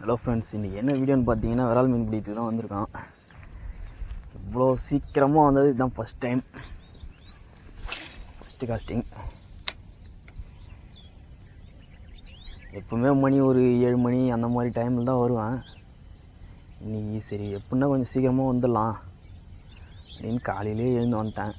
Hello friends இன்றைக்கி என்ன வீடியோன்னு பார்த்தீங்கன்னா விரால் மீன் பிடித்துக்கு தான் வந்திருக்கான். இவ்வளோ சீக்கிரமாக வந்தது இதுதான் ஃபஸ்ட் டைம் ஃபஸ்ட்டு காஸ்டிங் எப்பவுமே மணி ஒரு ஏழு மணி அந்த மாதிரி டைமில் தான் வருவேன். இன்றைக்கி சரி எப்படின்னா கொஞ்சம் சீக்கிரமாக வந்துடலாம். அப்படின்னு காலையிலே எழுந்து வந்துட்டேன்.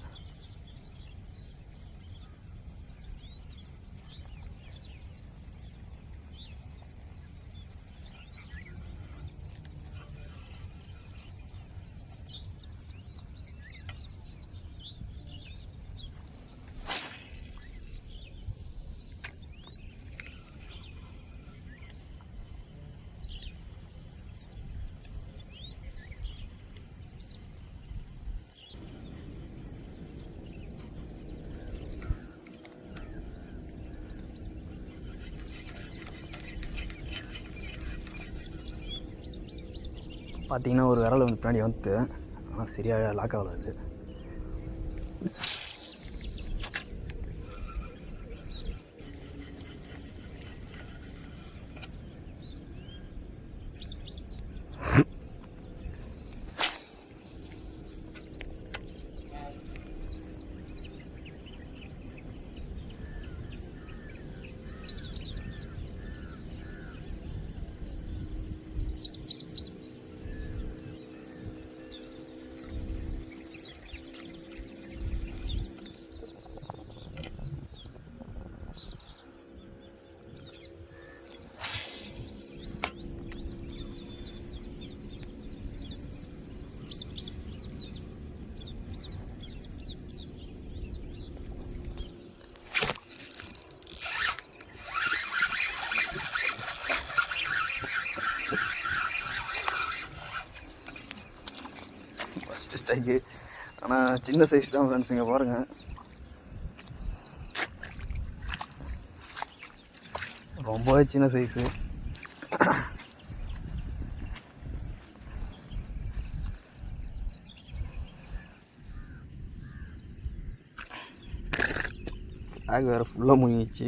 பார்த்தீங்கன்னா ஒரு விரல் வந்து பின்னாடி வந்து ஆனால் சரியாக லாக் ஆகலை அது. ஃபஸ்ட்டு ஸ்ட்ரைக்கு ஆனால் சின்ன சைஸ் தான் ஃப்ரெண்ட்ஸ் இங்கே பாருங்கள் ரொம்பவே சின்ன சைஸு பேக் வேறு ஃபுல்லாக முங்கிச்சு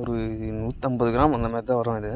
ஒரு நூற்றம்பது கிராம் அந்த மாதிரி தான் வரும் இது.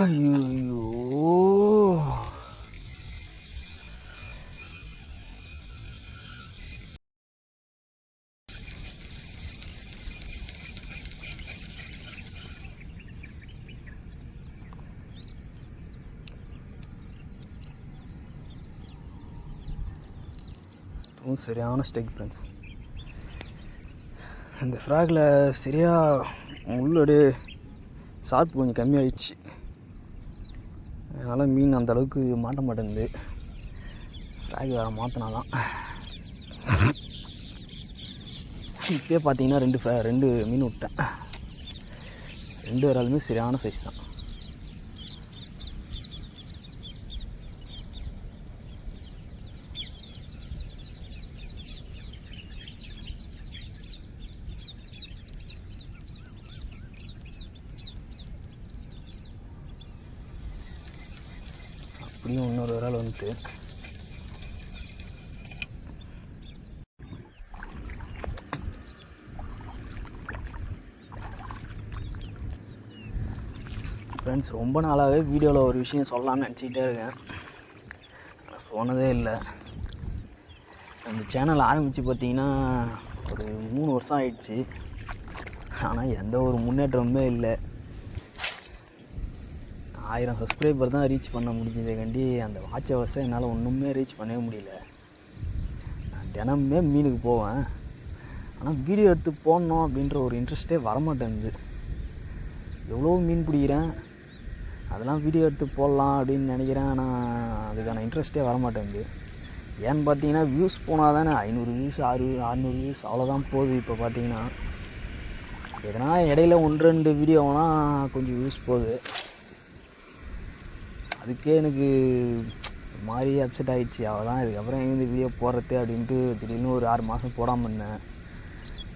ஐயோ இதுவும் சரியான ஸ்டெக் ஃப்ரெண்ட்ஸ் அந்த ஃப்ராகில் சரியாக உள்ளோடு ஷார்ப் கொஞ்சம் கம்மியாயிடுச்சு. அதனால் மீன் அந்த அளவுக்கு மாட்ட மாட்டேங்குது. ராகி வேறு மாற்றினா தான் இப்போயே பார்த்தீங்கன்னா ரெண்டு ரெண்டு மீன் விட்டேன். ரெண்டு வராலுமே சரியான சைஸ் தான். அப்படியும் இன்னொரு விரால் வந்துட்டு. ஃப்ரெண்ட்ஸ் ரொம்ப நாளாகவே வீடியோவில் ஒரு விஷயம் சொல்லலாம்னு நினச்சிக்கிட்டே இருக்கேன். சொன்னதே இல்லை. அந்த சேனல் ஆரம்பித்து பார்த்தீங்கன்னா ஒரு மூணு வருஷம் ஆயிடுச்சு. ஆனால் எந்த ஒரு முன்னேற்றமுமே இல்லை. ஆயிரம் சப்ஸ்கிரைபர் தான் ரீச் பண்ண முடிஞ்சதை கண்டி அந்த வாட்ச் ஹவர்ஸை என்னால் ஒன்றுமே ரீச் பண்ணவே முடியல. நான் தினமே மீனுக்கு போவேன். ஆனால் வீடியோ எடுத்து போடணும் அப்படின்ற ஒரு இன்ட்ரெஸ்ட்டே வரமாட்டேங்குது. எவ்வளோ மீன் பிடிக்கிறேன். அதெல்லாம் வீடியோ எடுத்து போடலாம் அப்படின்னு நினைக்கிறேன். ஆனால் அதுக்கான இன்ட்ரெஸ்ட்டே வரமாட்டேங்குது. ஏன்னு பார்த்தீங்கன்னா வியூஸ் போனால் தானே ஐநூறு வியூஸ் ஆறு அறநூறு வியூஸ் அவ்வளோதான் போகுது இப்போ பார்த்தீங்கன்னா எதனா இடையில ஒன்று ரெண்டு வீடியோனா கொஞ்சம் வியூஸ் போகுது. அதுக்கே எனக்கு ஒரு மாதிரி அப்செட் ஆகிடுச்சு அவ்வளோதான் இதுக்கப்புறம் எங்கே இந்த வீடியோ போடுறது அப்படின்ட்டு திடீர்னு ஒரு ஆறு மாதம் போடாமல் இருந்தேன்.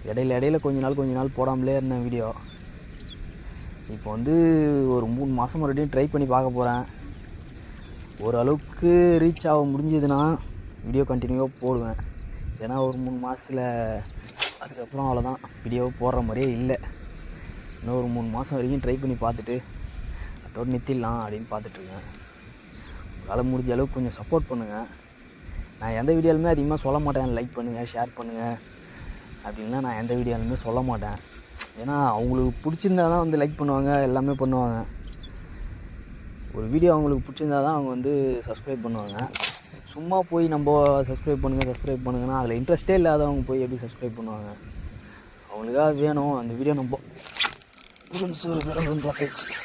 இடையில இடையில கொஞ்ச நாள் கொஞ்ச நாள் போடாமலே இருந்தேன் வீடியோ இப்போ வந்து ஒரு மூணு மாதம் மறுபடியும் ட்ரை பண்ணி பார்க்க போகிறேன் ஓரளவுக்கு ரீச் ஆக முடிஞ்சதுன்னா வீடியோ கண்டினியூவாக போடுவேன். ஏன்னா ஒரு மூணு மாதத்தில் அதுக்கப்புறம் அவ்வளோதான் வீடியோ போடுற மாதிரியே இல்லை. இன்னும் ஒரு மூணு மாதம் வரைக்கும் ட்ரை பண்ணி பார்த்துட்டு அதோடு நிறுத்திடலாம் அப்படின்னு பார்த்துட்ருக்கேன் உங்களால் முடிஞ்ச அளவுக்கு கொஞ்சம் சப்போர்ட் பண்ணுங்கள் நான் எந்த வீடியோலுமே அதிகமாக சொல்ல மாட்டேன். லைக் பண்ணுங்கள் ஷேர் பண்ணுங்கள் அப்படின்லாம் நான் எந்த வீடியோலுமே சொல்ல மாட்டேன். ஏன்னா அவங்களுக்கு பிடிச்சிருந்தா தான் வந்து லைக் பண்ணுவாங்க எல்லாமே பண்ணுவாங்க. ஒரு வீடியோ அவங்களுக்கு பிடிச்சிருந்தா தான் அவங்க வந்து சப்ஸ்கிரைப் பண்ணுவாங்க. சும்மா போய் நம்ம சப்ஸ்கிரைப் பண்ணுங்கள் சப்ஸ்கிரைப் பண்ணுங்கன்னா அதில் இன்ட்ரெஸ்ட்டே இல்லாதவங்க போய் எப்படி சப்ஸ்கிரைப் பண்ணுவாங்க? அவங்களுக்காக வேணும் அந்த வீடியோ நம்ம. ஒரு பேர்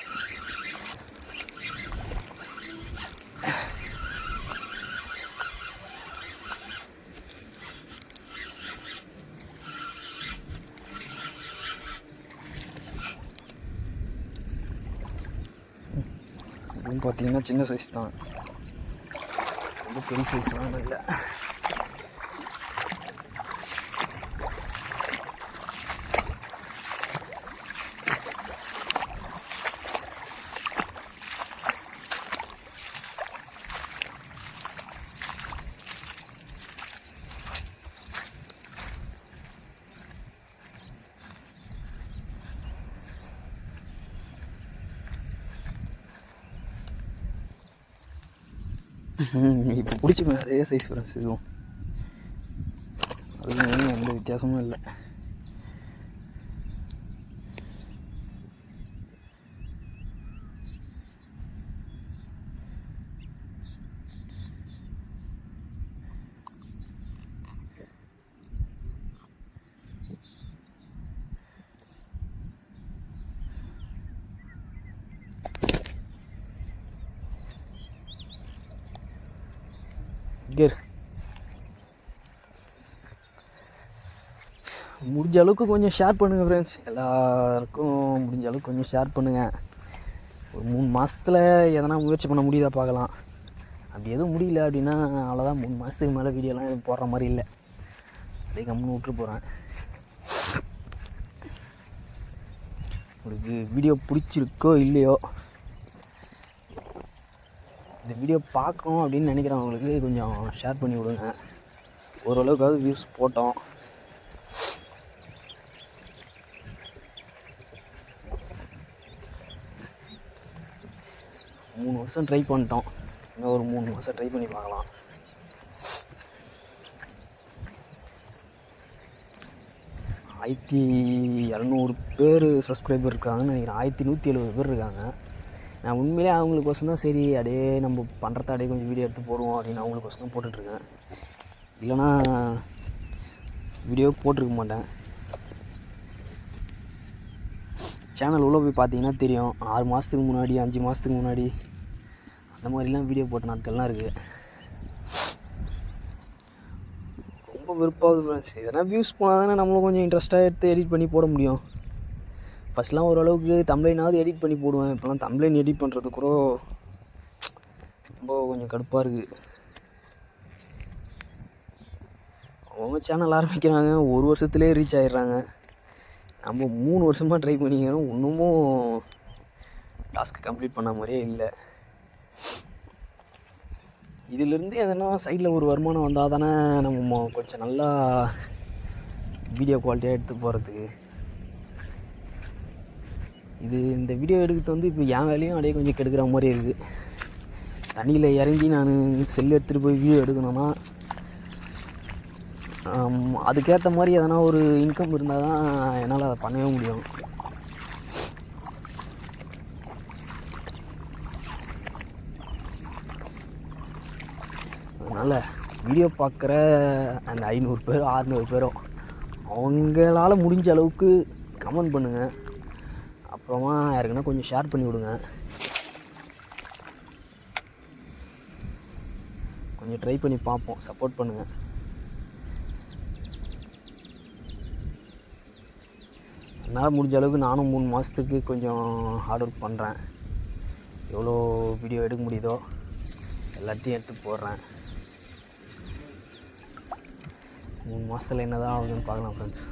பார்த்தீங்கன்னா சின்ன சைஸ் தான். ரொம்ப பெரிய சைஸ்லாம் இல்லை. இப்போ பிடிச்சிப்பேன் அதே சைஸ் ஃப்ரெண்ட்ஸ் இதுவும் அதுவும் எந்த வித்தியாசமும் இல்லை. கேர். முடிஞ்ச அளவுக்கு கொஞ்சம் ஷேர் பண்ணுங்கள் ஃப்ரெண்ட்ஸ் எல்லாருக்கும் முடிஞ்ச அளவுக்கு கொஞ்சம் ஷேர் பண்ணுங்கள் ஒரு மூணு மாதத்தில் எதனா முயற்சி பண்ண முடியுதா பார்க்கலாம். அப்படி எதுவும் முடியல அப்படின்னா அவ்வளோதான் மூணு மாதத்துக்கு மேலே வீடியோலாம் எதுவும் போடுற மாதிரி இல்லை. அப்படியே கம்முன்னு விட்டு போகிறேன் உங்களுக்கு வீடியோ பிடிச்சிருக்கோ இல்லையோ இந்த வீடியோ பார்க்கணும் அப்படின்னு நினைக்கிறவங்களுக்கு கொஞ்சம் ஷேர் பண்ணி விடுங்க. ஓரளவுக்காவது வியூஸ் போட்டோம். மூணு வருஷம் ட்ரை பண்ணிட்டோம். இன்னும் ஒரு மூணு வருஷம் ட்ரை பண்ணி பார்க்கலாம். ஆயிரத்தி இரநூறு பேர் சப்ஸ்கிரைபர் இருக்காங்கன்னு நினைக்கிறேன். ஆயிரத்தி நூற்றி எழுபது பேர் இருக்காங்க. நான் உண்மையிலே அவங்களுக்கோசம் தான் சரி அப்படியே நம்ம பண்ணுறத அப்படியே கொஞ்சம் வீடியோ எடுத்து போடுவோம் அப்படின்னு அவங்களுக்கோசம் தான் போட்டுட்ருக்கேன். இல்லைன்னா வீடியோ போட்டிருக்க மாட்டேன். சேனல் உள்ளே போய் பார்த்தீங்கன்னா தெரியும். ஆறு மாதத்துக்கு முன்னாடி அஞ்சு மாதத்துக்கு முன்னாடி அந்த மாதிரிலாம் வீடியோ போட்ட நாட்கள்லாம் இருக்குது ரொம்ப வெறுப்பாகுது ஃப்ரெண்ட்ஸ் எதனா வியூஸ் போனால் தானே நம்மளும் கொஞ்சம் இன்ட்ரெஸ்ட்டாக எடுத்து எடிட் பண்ணி போட முடியும். ஃபஸ்ட்லாம் ஓரளவுக்கு தம்ப்ளைனாவது எடிட் பண்ணி போடுவேன். இப்போலாம் தம்ப்ளைன் எடிட் பண்ணுறது கூட ரொம்ப கொஞ்சம் கடுப்பாக இருக்குது அவங்க சேனல் ஆரம்பிக்கிறாங்க. ஒரு வருஷத்துலேயே ரீச் ஆகிடுறாங்க நம்ம மூணு வருஷமாக ட்ரை பண்ணிக்கிறோம். இன்னமும் டாஸ்க் கம்ப்ளீட் பண்ண மாதிரியே இல்லை. இதிலிருந்து எதனா சைடில் ஒரு வருமானம் வந்தால் தானே நம்ம கொஞ்சம் நல்லா வீடியோ குவாலிட்டியாக எடுத்து போகிறதுக்கு இது இந்த வீடியோ எடுக்கிறது வந்து இப்போ என் வேலையும் அப்படியே கொஞ்சம் கெடுக்கிற மாதிரி இருக்குது. தண்ணியில் இறங்கி நான் செல் எடுத்துகிட்டு போய் வீடியோ எடுக்கணும்னா அதுக்கேற்ற மாதிரி எதனா ஒரு இன்கம் இருந்தால் தான் என்னால் அதை பண்ணவே முடியும். அதனால் வீடியோ பார்க்குற அந்த ஐநூறு பேரோ ஆறுநூறு பேரோ அவங்களால முடிஞ்ச அளவுக்கு கமெண்ட் பண்ணுங்கள் அப்புறமா யாருக்குன்னா கொஞ்சம் ஷேர் பண்ணி விடுங்க. கொஞ்சம் ட்ரை பண்ணி பார்ப்போம். சப்போர்ட் பண்ணுங்கள் என்னால் முடிஞ்ச அளவுக்கு நானும் மூணு மாதத்துக்கு கொஞ்சம் ஹார்ட் ஒர்க் பண்ணுறேன் எவ்வளோ வீடியோ எடுக்க முடியுதோ எல்லாத்தையும் எடுத்து போடுறேன். மூணு மாதத்தில் என்ன தான் ஆகுதுன்னு பார்க்கலாம் ஃப்ரெண்ட்ஸ்